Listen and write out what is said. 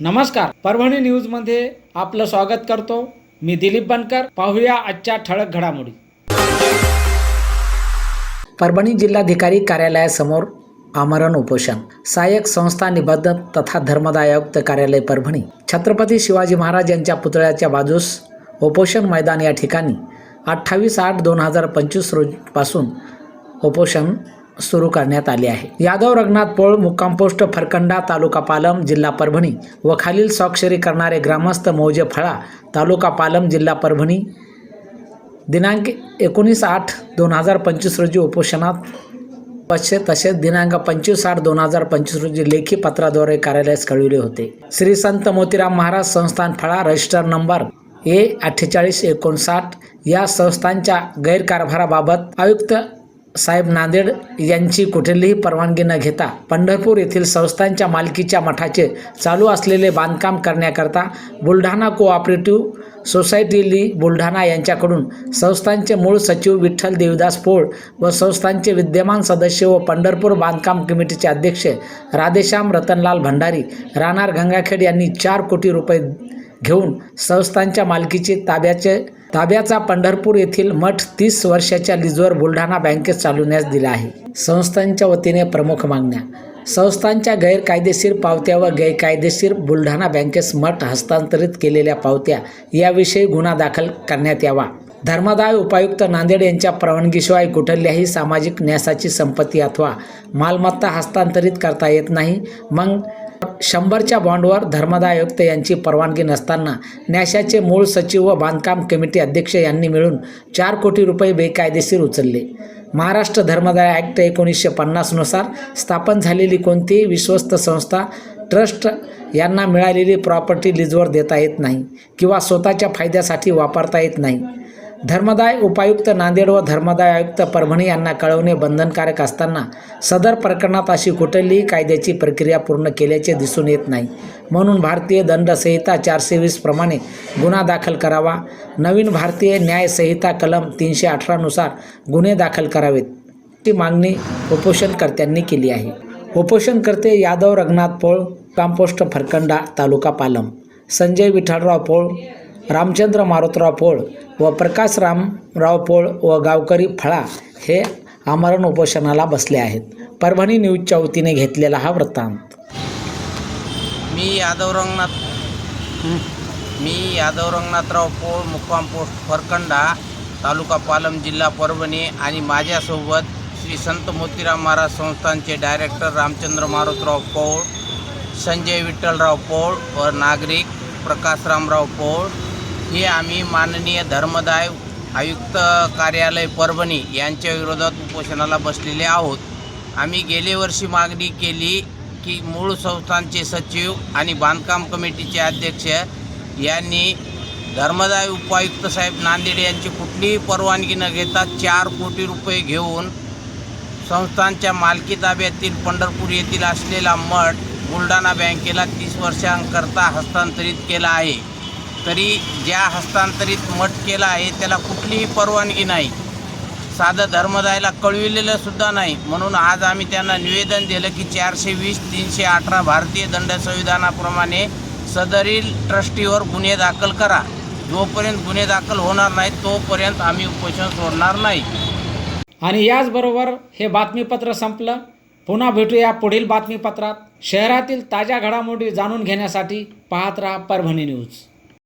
नमस्कार. परभणी न्यूजमध्ये आपलं स्वागत करतो. मी दिलीप बनकर. पाहूया आजच्या ठळक घडामोडी. परभणी जिल्हाधिकारी कार्यालयासमोर आमरण उपोषण. सहाय्यक संस्था निबंधक तथा धर्मदाय आयुक्त कार्यालय परभणी. छत्रपती शिवाजी महाराज यांच्या पुतळ्याच्या बाजूस उपोषण मैदान या ठिकाणी अठ्ठावीस आठ दोन हजार पंचवीस रोजीपासून उपोषण सुरू करण्यात आले आहे. यादव रघुनाथ पोळ मुक्काम पोस्ट फरकंडा तालुका पालम जिल्हा परभणी व खालील स्वाक्षरी करणारे ग्रामस्थ मौजे फळा तालुका पालम जिल्हा परभणी दिनांक एकोणीस आठ दोन हजार पंचवीस रोजी उपोषणात पश्चे तसेच दिनांक पंचवीस आठ दोन हजार पंचवीस रोजी लेखी पत्राद्वारे कार्यालयास कळविले होते. श्री संत मोतीराम महाराज संस्थान फळा रजिस्टर नंबर ए अठ्ठेचाळीस एकोणसाठ या संस्थांच्या गैरकारभाराबाबत आयुक्त साहेब नांदेड यांची कुठलीही परवानगी न घेता पंढरपूर येथील संस्थांच्या मालकीच्या मठाचे चालू असलेले बांधकाम करण्याकरता बुलढाणा कोऑपरेटिव्ह सोसायटी ली बुलढाणा यांच्याकडून संस्थांचे मूळ सचिव विठ्ठल देवदास पोळ व संस्थांचे विद्यमान सदस्य व पंढरपूर बांधकाम कमिटीचे अध्यक्ष राधेश्याम रतनलाल भंडारी राणार गंगाखेड यांनी चार कोटी रुपये घेऊन संस्थांच्या मालकीचे ताब्याचे ताब्याचा पंढरपूर येथील मठ तीस वर्षाच्या लीजवर बुलढाणा बँकेत चालवण्यास दिला आहे. संस्थांच्या वतीने प्रमुख मागण्या. संस्थांच्या गैरकायदेशीर पावत्या व गैरकायदेशीर बुलढाणा बँकेस मठ हस्तांतरित केलेल्या पावत्या याविषयी गुन्हा दाखल करण्यात यावा. धर्मदाय उपायुक्त नांदेड यांच्या परवानगीशिवाय कुठल्याही सामाजिक न्यासाची संपत्ती अथवा मालमत्ता हस्तांतरित करता येत नाही. मग शंभरच्या बॉन्डवर धर्मदाय आयुक्त यांची परवानगी नसताना न्याशाचे मूळ सचिव व बांधकाम कमिटी अध्यक्ष यांनी मिळून चार कोटी रुपये बेकायदेशीर उचलले. महाराष्ट्र धर्मदाय ॲक्ट एकोणीसशे पन्नासनुसार स्थापन झालेली कोणतीही विश्वस्त संस्था ट्रस्ट यांना मिळालेली प्रॉपर्टी लिजवर देता येत नाही किंवा स्वतःच्या फायद्यासाठी वापरता येत नाही. धर्मदाय उपायुक्त नांदेड व धर्मदाय आयुक्त परभणी यांना कळवणे बंधनकारक असताना सदर प्रकरणात अशी कुठलीही कायद्याची प्रक्रिया पूर्ण केल्याचे दिसून येत नाही. म्हणून भारतीय दंड संहिता चारशे वीसप्रमाणे गुन्हा दाखल करावा. नवीन भारतीय न्यायसंहिता कलम तीनशे अठरानुसार गुन्हे दाखल करावेत ती मागणी उपोषणकर्त्यांनी केली आहे. उपोषणकर्ते यादव रंगनाथ पोळ कामपोस्ट फरकंडा तालुका पालम संजय विठ्ठलराव पोळ रामचंद्र मारुतराव पोळ व प्रकाश रामराव पोळ व गावकरी फळा हे आमरण उपोषणाला बसले आहेत. परभणी न्यूजच्या वतीने घेतलेला हा वृत्तांत. मी यादव रंगनाथ मी यादव रंगनाथराव पोळ मुक्काम पोस्ट फरकंडा तालुका पालम जिल्हा परभणी आणि माझ्यासोबत श्री संत मोतीराम महाराज संस्थानचे डायरेक्टर रामचंद्र मारुतराव पौळ संजय विठ्ठलराव पौळ व नागरिक प्रकाशरामराव पौळ हे आम्ही माननीय धर्मदाय आयुक्त कार्यालय परभणी यांच्या विरोधात उपोषणाला बसलेले आहोत. आम्ही गेले वर्षी मागणी केली की मूळ संस्थांचे सचिव आणि बांधकाम कमिटीचे अध्यक्ष यांनी धर्मदाय उपायुक्त साहेब नांदेड यांची कुठलीही परवानगी न घेता चार कोटी रुपये घेऊन संस्थांच्या मालकी ताब्यातील पंढरपूर येथील असलेला मठ बुलढाणा बँकेला तीस वर्षांकरता हस्तांतरित केला आहे. तरी ज्या हस्तांतरित मठ केला आहे त्याला कुठलीही परवानगी नाही. साधं धर्मदायला कळविलेलं सुद्धा नाही. म्हणून आज आम्ही त्यांना निवेदन दिलं की चारशे वीस तीनशे अठरा भारतीय दंड संविधानाप्रमाणे सदरील ट्रस्टीवर गुन्हे दाखल करा. जोपर्यंत गुन्हे दाखल होणार नाहीत तोपर्यंत आम्ही उपोषण सोडणार नाही. आणि याचबरोबर हे बातमीपत्र संपलं. पुन्हा भेटूया पुढील बातमीपत्रात. शहरातील ताज्या घडामोडी जाणून घेण्यासाठी पाहत राहा परभणी न्यूज.